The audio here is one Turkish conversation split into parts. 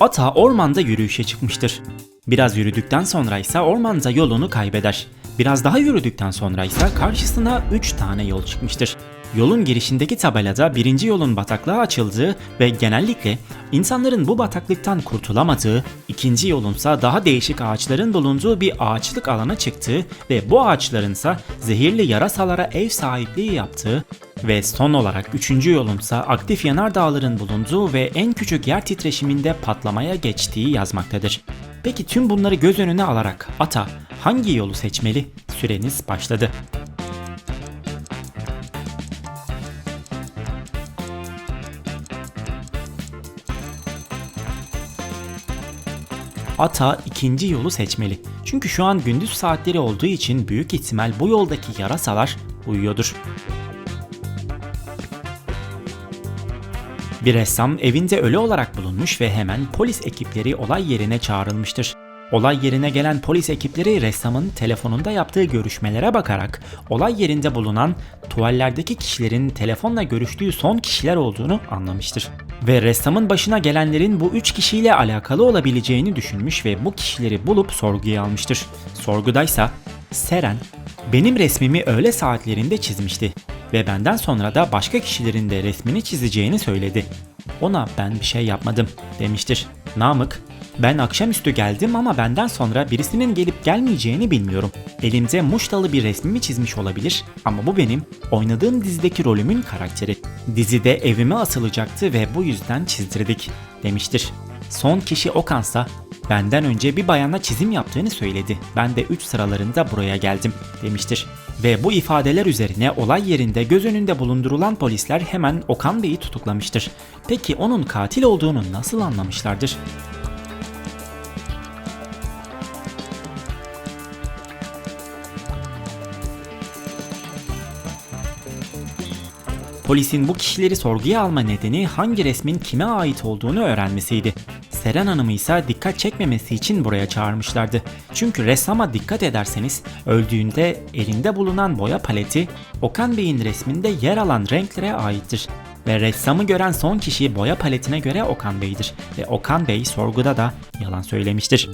Ata ormanda yürüyüşe çıkmıştır. Biraz yürüdükten sonra ise ormanda yolunu kaybeder. Biraz daha yürüdükten sonra ise karşısına 3 tane yol çıkmıştır. Yolun girişindeki tabelada birinci yolun bataklığa açıldığı ve genellikle insanların bu bataklıktan kurtulamadığı, ikinci yolunsa daha değişik ağaçların bulunduğu bir ağaçlık alana çıktığı ve bu ağaçlarınsa zehirli yarasalara ev sahipliği yaptığı ve son olarak üçüncü yolunsa aktif yanardağların bulunduğu ve en küçük yer titreşiminde patlamaya geçtiği yazmaktadır. Peki tüm bunları göz önüne alarak ata hangi yolu seçmeli? Süreniz başladı. Ata ikinci yolu seçmeli. Çünkü şu an gündüz saatleri olduğu için büyük ihtimal bu yoldaki yarasalar uyuyordur. Bir ressam evinde ölü olarak bulunmuş ve hemen polis ekipleri olay yerine çağrılmıştır. Olay yerine gelen polis ekipleri ressamın telefonunda yaptığı görüşmelere bakarak olay yerinde bulunan tuvallerdeki kişilerin telefonla görüştüğü son kişiler olduğunu anlamıştır. Ve ressamın başına gelenlerin bu üç kişiyle alakalı olabileceğini düşünmüş ve bu kişileri bulup sorguya almıştır. Sorgudaysa Seren benim resmimi öğle saatlerinde çizmişti ve benden sonra da başka kişilerin de resmini çizeceğini söyledi. Ona ben bir şey yapmadım demiştir. Namık ben akşamüstü geldim ama benden sonra birisinin gelip gelmeyeceğini bilmiyorum. Elimde muştalı bir resmimi çizmiş olabilir ama bu benim oynadığım dizideki rolümün karakteri. Dizide evime asılacaktı ve bu yüzden çizdirdik demiştir. Son kişi Okan'sa benden önce bir bayana çizim yaptığını söyledi. Ben de 3 sıralarında buraya geldim demiştir. Ve bu ifadeler üzerine olay yerinde göz önünde bulundurulan polisler hemen Okan Bey'i tutuklamıştır. Peki onun katil olduğunu nasıl anlamışlardır? Polisin bu kişileri sorguya alma nedeni hangi resmin kime ait olduğunu öğrenmesiydi. Seren Hanım'ı ise dikkat çekmemesi için buraya çağırmışlardı. Çünkü ressama dikkat ederseniz öldüğünde elinde bulunan boya paleti Okan Bey'in resminde yer alan renklere aittir. Ve ressamı gören son kişi boya paletine göre Okan Bey'dir. Ve Okan Bey sorguda da yalan söylemiştir.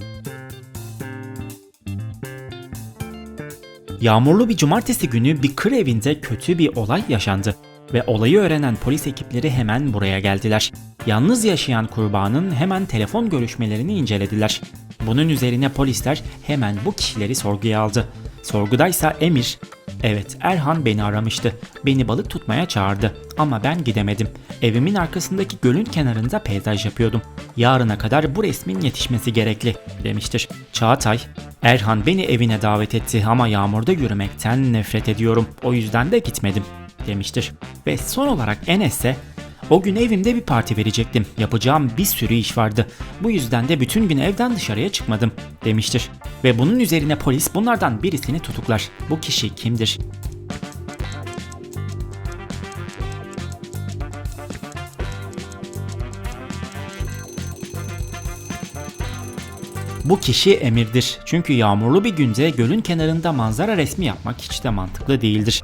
Yağmurlu bir cumartesi günü bir kır evinde kötü bir olay yaşandı ve olayı öğrenen polis ekipleri hemen buraya geldiler. Yalnız yaşayan kurbanın hemen telefon görüşmelerini incelediler. Bunun üzerine polisler hemen bu kişileri sorguya aldı. Sorgudaysa Emir, evet Erhan beni aramıştı. Beni balık tutmaya çağırdı ama ben gidemedim. Evimin arkasındaki gölün kenarında peyzaj yapıyordum. Yarına kadar bu resmin yetişmesi gerekli demiştir. Çağatay, Erhan beni evine davet etti ama yağmurda yürümekten nefret ediyorum. O yüzden de gitmedim demiştir. Ve son olarak Enes'e o gün evimde bir parti verecektim. Yapacağım bir sürü iş vardı. Bu yüzden de bütün gün evden dışarıya çıkmadım demiştir. Ve bunun üzerine polis bunlardan birisini tutuklar. Bu kişi kimdir? Bu kişi Emir'dir. Çünkü yağmurlu bir günde gölün kenarında manzara resmi yapmak hiç de mantıklı değildir.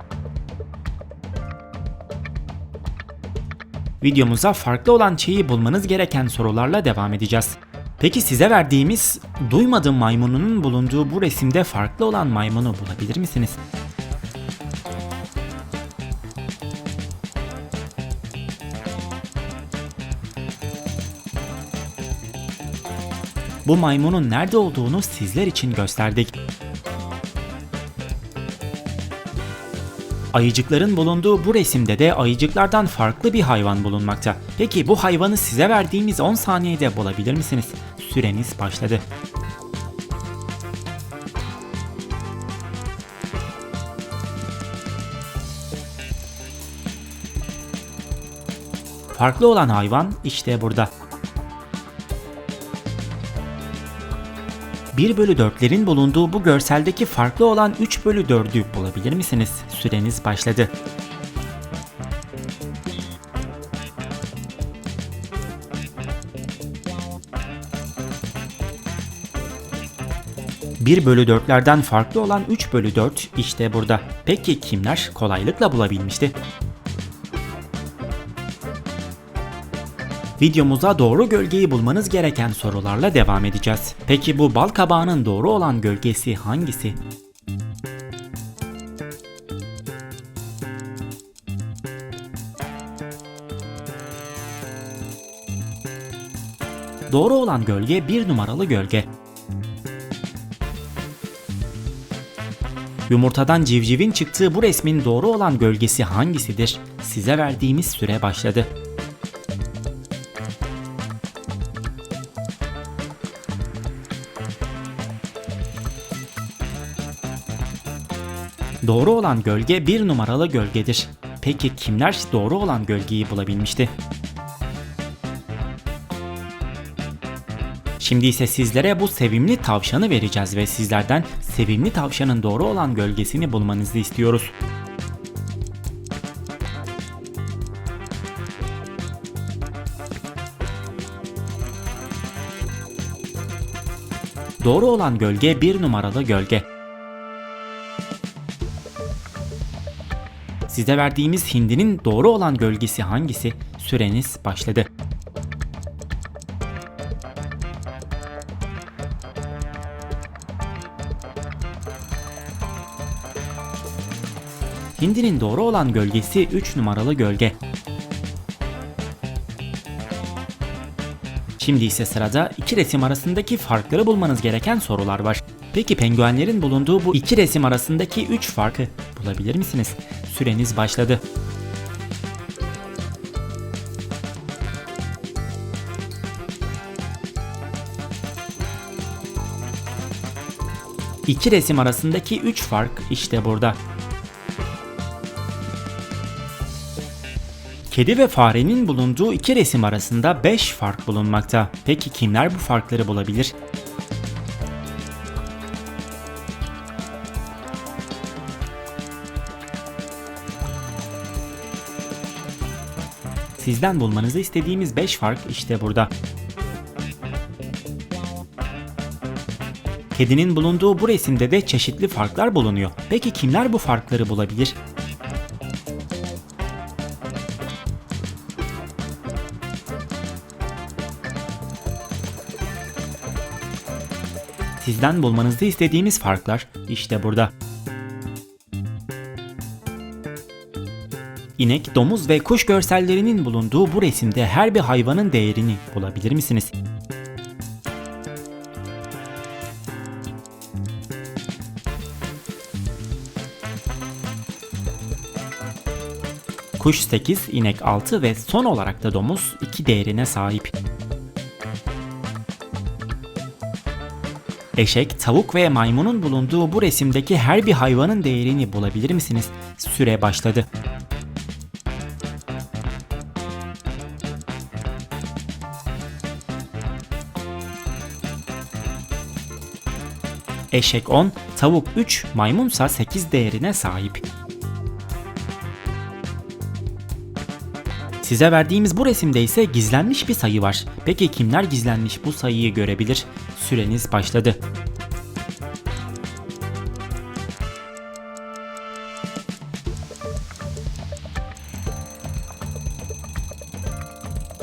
Videomuza farklı olan şeyi bulmanız gereken sorularla devam edeceğiz. Peki size verdiğimiz duymadım maymununun bulunduğu bu resimde farklı olan maymunu bulabilir misiniz? Bu maymunun nerede olduğunu sizler için gösterdik. Ayıcıkların bulunduğu bu resimde de ayıcıklardan farklı bir hayvan bulunmakta. Peki bu hayvanı size verdiğimiz 10 saniyede bulabilir misiniz? Süreniz başladı. Farklı olan hayvan işte burada. 1 bölü 4'lerin bulunduğu bu görseldeki farklı olan 3 bölü 4'ü bulabilir misiniz? Süreniz başladı. Bir bölü 4'lerden farklı olan 3 bölü 4 işte burada. Peki kimler kolaylıkla bulabilmişti? Videomuza doğru gölgeyi bulmanız gereken sorularla devam edeceğiz. Peki bu bal kabağının doğru olan gölgesi hangisi? Doğru olan gölge bir numaralı gölge. Yumurtadan civcivin çıktığı bu resmin doğru olan gölgesi hangisidir? Size verdiğimiz süre başladı. Doğru olan gölge bir numaralı gölgedir. Peki kimler doğru olan gölgeyi bulabilmişti? Şimdi ise sizlere bu sevimli tavşanı vereceğiz ve sizlerden sevimli tavşanın doğru olan gölgesini bulmanızı istiyoruz. Doğru olan gölge bir numaralı gölge. Size verdiğimiz hindinin doğru olan gölgesi hangisi? Süreniz başladı. Hindinin doğru olan gölgesi 3 numaralı gölge. Şimdi ise sırada iki resim arasındaki farkları bulmanız gereken sorular var. Peki penguenlerin bulunduğu bu iki resim arasındaki 3 farkı bulabilir misiniz? Süreniz başladı. İki resim arasındaki 3 fark işte burada. Kedi ve farenin bulunduğu iki resim arasında 5 fark bulunmakta. Peki kimler bu farkları bulabilir? Sizden bulmanızı istediğimiz 5 fark işte burada. Kedinin bulunduğu bu resimde de çeşitli farklar bulunuyor. Peki kimler bu farkları bulabilir? Sizden bulmanızı istediğimiz farklar işte burada. İnek, domuz ve kuş görsellerinin bulunduğu bu resimde her bir hayvanın değerini bulabilir misiniz? Kuş 8, inek 6 ve son olarak da domuz 2 değerine sahip. Eşek, tavuk ve maymunun bulunduğu bu resimdeki her bir hayvanın değerini bulabilir misiniz? Süre başladı. Eşek 10, tavuk 3, maymunsa 8 değerine sahip. Size verdiğimiz bu resimde ise gizlenmiş bir sayı var. Peki kimler gizlenmiş bu sayıyı görebilir? Süreniz başladı.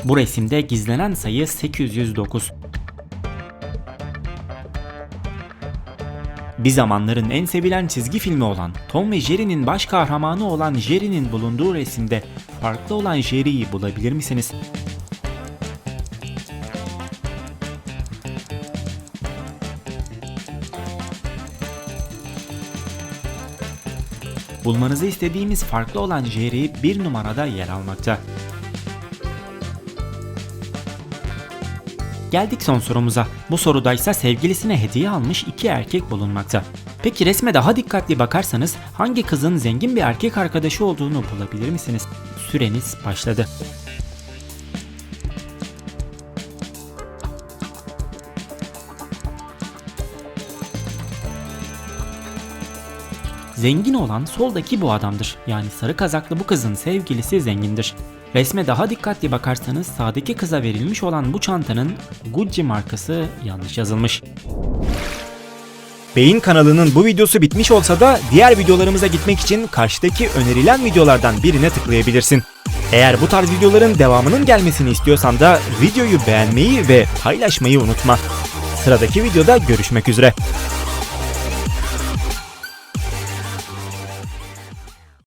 Bu resimde gizlenen sayı 809. Bir zamanların en sevilen çizgi filmi olan Tom ve Jerry'nin baş kahramanı olan Jerry'nin bulunduğu resimde farklı olan Jerry'yi bulabilir misiniz? Bulmanızı istediğimiz farklı olan Jerry bir numarada yer almakta. Geldik son sorumuza. Bu soruda ise sevgilisine hediye almış iki erkek bulunmakta. Peki resme daha dikkatli bakarsanız hangi kızın zengin bir erkek arkadaşı olduğunu bulabilir misiniz? Süreniz başladı. Zengin olan soldaki bu adamdır. Yani sarı kazaklı bu kızın sevgilisi zengindir. Resme daha dikkatli bakarsanız sağdaki kıza verilmiş olan bu çantanın Gucci markası yanlış yazılmış. Beyin kanalının bu videosu bitmiş olsa da diğer videolarımıza gitmek için karşıdaki önerilen videolardan birine tıklayabilirsin. Eğer bu tarz videoların devamının gelmesini istiyorsan da videoyu beğenmeyi ve paylaşmayı unutma. Sıradaki videoda görüşmek üzere.